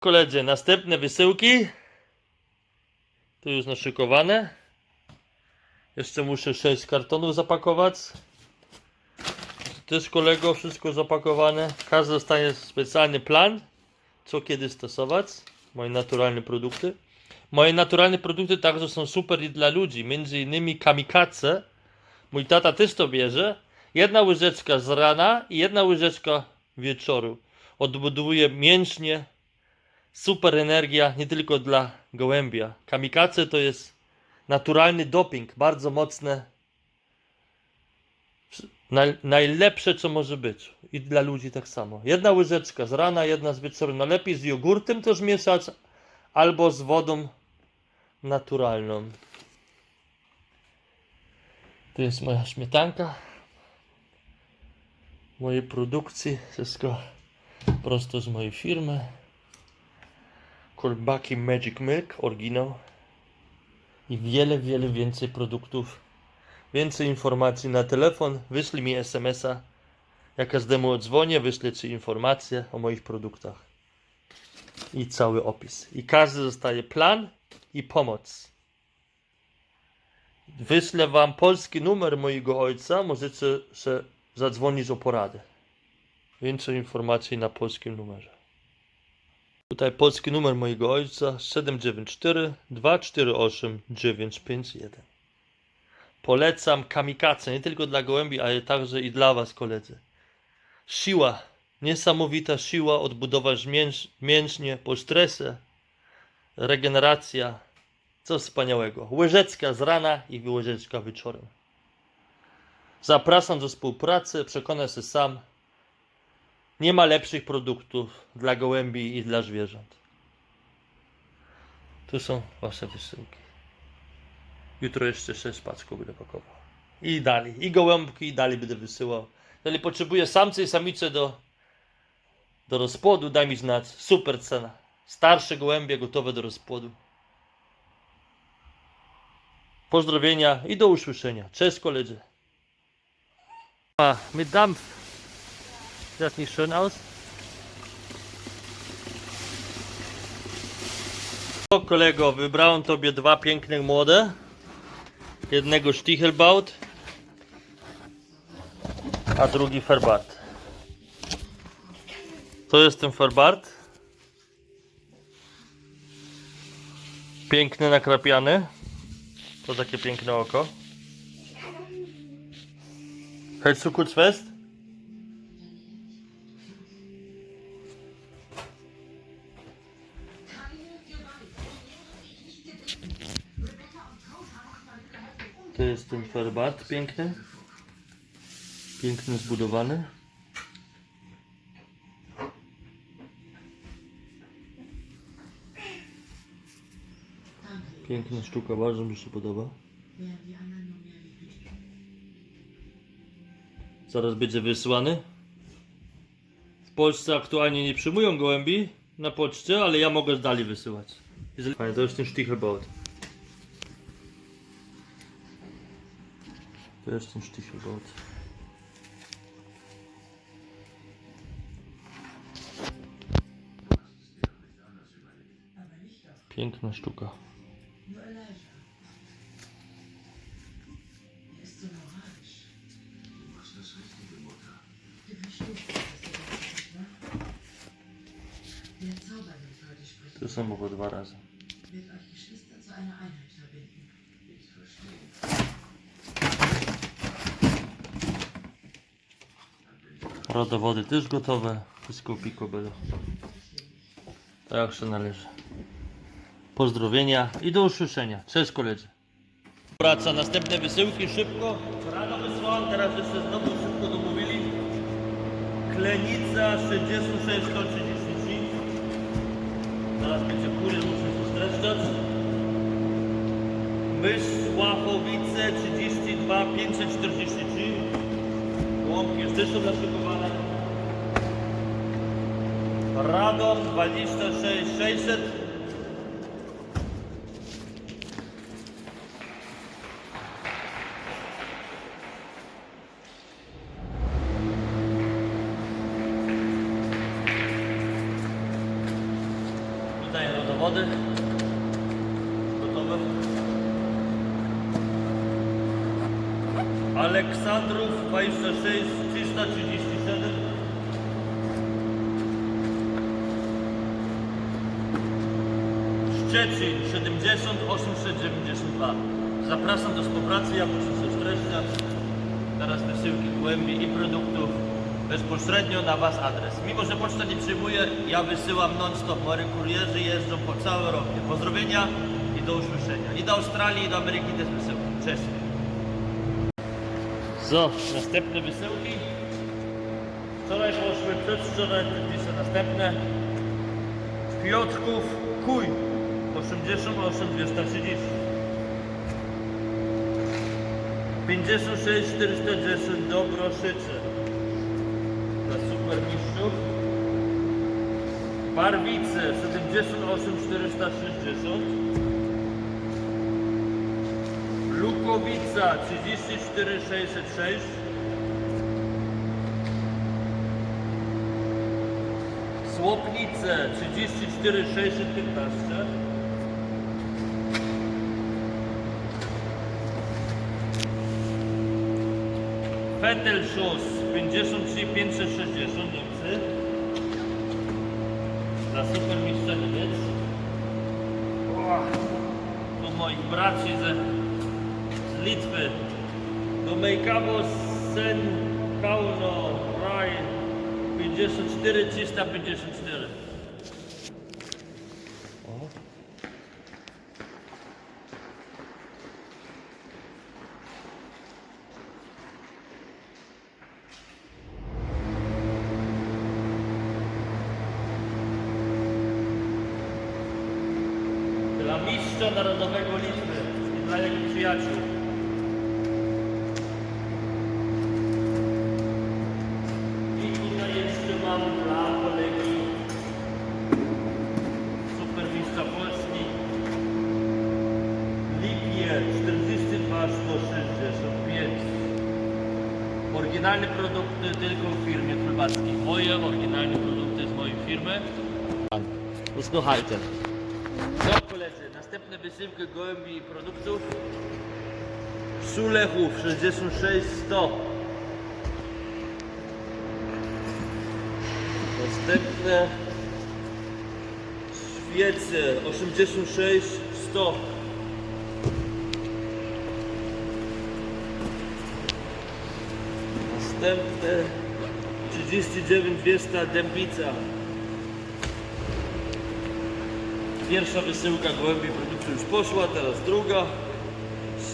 Koledzy, następne wysyłki. Tu już naszykowane. Jeszcze muszę 6 kartonów zapakować. Też kolego, wszystko zapakowane. Każdy dostanie specjalny plan, co kiedy stosować. Moje naturalne produkty. Moje naturalne produkty także są super i dla ludzi. Między innymi kamikaze. Mój tata też to bierze. Jedna łyżeczka z rana i jedna łyżeczka wieczoru. Odbudowuje mięśnie. Super energia nie tylko dla gołębia. Kamikaze to jest naturalny doping, bardzo mocne. Naj, najlepsze, co może być. I dla ludzi tak samo. Jedna łyżeczka z rana, jedna z wieczoru. Najlepiej z jogurtem też mieszać, albo z wodą naturalną. To jest moja śmietanka. Mojej produkcji. Wszystko prosto z mojej firmy. Kolbaki Magic Milk, oryginał. I wiele, wiele więcej produktów. Więcej informacji na telefon. Wyślij mi SMS-a. Jak każdemu odzwonię, wyślę Ci informacje o moich produktach. I cały opis. I każdy dostaje plan i pomoc. Wyślę Wam polski numer mojego ojca. Możecie się zadzwonić o poradę. Więcej informacji na polskim numerze. Tutaj polski numer mojego ojca 794 248 951. Polecam kamikaze nie tylko dla gołębi, ale także i dla Was, koledzy. Siła, niesamowita siła odbudować mięś, mięśnie po stresie, regeneracja, coś wspaniałego. Łyżeczka z rana i łyżeczka wieczorem. Zapraszam do współpracy, przekonaj się sam. Nie ma lepszych produktów dla gołębi i dla zwierząt. Tu są wasze wysyłki. Jutro jeszcze 6 paczków będę pakował. I dalej. I gołębki i dalej będę wysyłał. Jeżeli potrzebuję samce i samice do, do rozpłodu, daj mi znać. Super cena. Starsze gołębie gotowe do rozpłodu. Pozdrowienia i do usłyszenia. Cześć koledzy. Mit Dampf. Sieht das nicht schön aus? O kolego, wybrałem tobie dwa piękne młode. Jednego Stichelbaut, a drugi Ferbart. To jest ten Ferbart. Piękny, nakrapiany. To takie piękne oko. Hältst du To jest ten Ferbart piękny. Piękny, zbudowany. Piękna sztuka, bardzo mi się podoba. Zaraz będzie wysłany. W Polsce aktualnie nie przyjmują gołębi na poczcie, ale ja mogę dalej wysyłać. Fajnie, to jest ten Stichelbaut. To jest ten Stichelbaut. Piękna sztuka. Der Zauber wird heute sprechen, To są obo dwa razy. wird euch Geschwister zu einer Einheit Rodowody też gotowe. Wszystko picobello. Tak jak się należy. Pozdrowienia i do usłyszenia. Cześć koledzy. Praca, następne wysyłki szybko. Rano wysłałem, teraz jeszcze znowu szybko domówili. Klenica 66 133. Zaraz będzie kury, muszę się streszczać. Mysz Łachowice 32 543. Są naszykowane. Radom 26 600. Tutaj rodowody. Gotowe. Aleksandrów 26 337 Szczecin 70 892 Zapraszam do współpracy, ja się streszczać Teraz wysyłki głębi i produktów bezpośrednio na Was adres. Mimo, że poczta nie przyjmuje, ja wysyłam non-stop. Moi kurierzy jeżdżą po całej Europie. Pozdrowienia i do usłyszenia. I do Australii, i do Ameryki też wysyłam. Cześć. So, następne wysyłki. Wczoraj poszły, przedwczoraj, dzisiaj następne. Piotrków Kuj 88 230 56 410 Dobroszyce. Dla super mistrzów Barwice 78 460 Lukowica 34 606 Słopnice 34 615 Fetelschuss 53 560 Niemcy dla supermistrza Niemiec. O, do moich braci ze, Litwy do Mejkamo Sen Kauno Raj 54 354 o. Dla mistrza narodowego Litwy i dla jego przyjaciół. Oryginalne produkty tylko w firmie Królewskiej. Moje oryginalne produkty z mojej firmy. Usłuchajcie. No koledzy, następne wysyłki gołębi i produktów. Sulechów 66 100. Następne świece 86 Następne 39 200 dębica. Pierwsza wysyłka gołębi produkcji już poszła, teraz druga.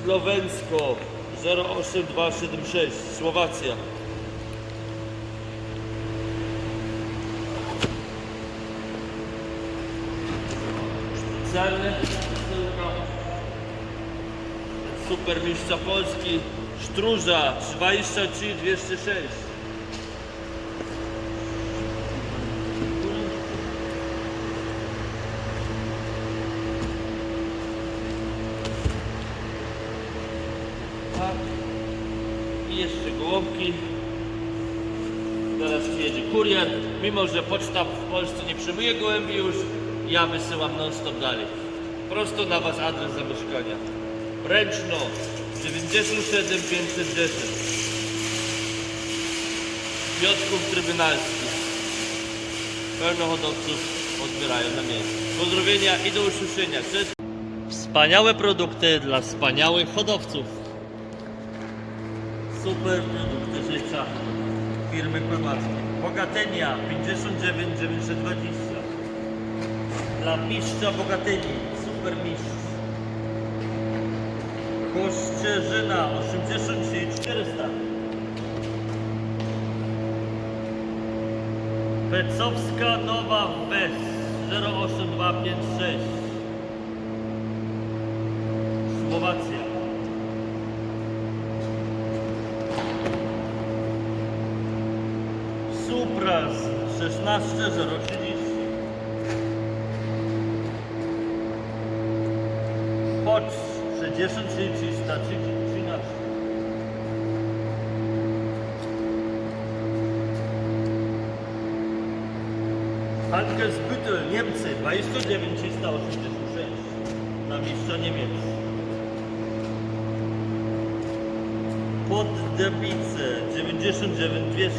Słowensko 08276 Słowacja. Specjalne wysyłka. Super mistrza Polski Sztruża 23 206 Tak. I jeszcze gołąbki. Teraz przyjedzie kurier. Mimo, że poczta w Polsce nie przyjmuje gołębi już, ja wysyłam non-stop dalej. Prosto na Was adres zamieszkania. Ręczno 97 510. Piotrków Trybunalski. Pełno hodowców odbierają na miejscu. Pozdrowienia i do usłyszenia. Cześć. Wspaniałe produkty dla wspaniałych hodowców. Super produkty życia firmy Kłymackiej. Bogatenia 59 920. Dla mistrza Bogateni. Super mistrz. Kościerzyna 83 400 Pecowska Nowa Wes 08256 Słowacja. Supras 16 030 pierwsza, czy, czy, ta, czy, czy inaczej. Handelsbüttel Niemcy 29 386 na mistrza Niemiec. Pod Debice 99 200.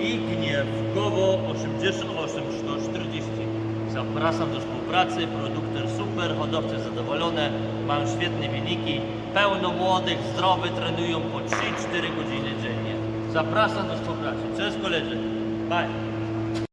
Igni Gowo 88 140. Zapraszam do współpracy, produkter super, hodowcy zadowolone, mam świetne wyniki, pełno młodych, zdrowych, trenują po 3-4 godziny dziennie. Zapraszam do współpracy. Cześć koledzy. Bye.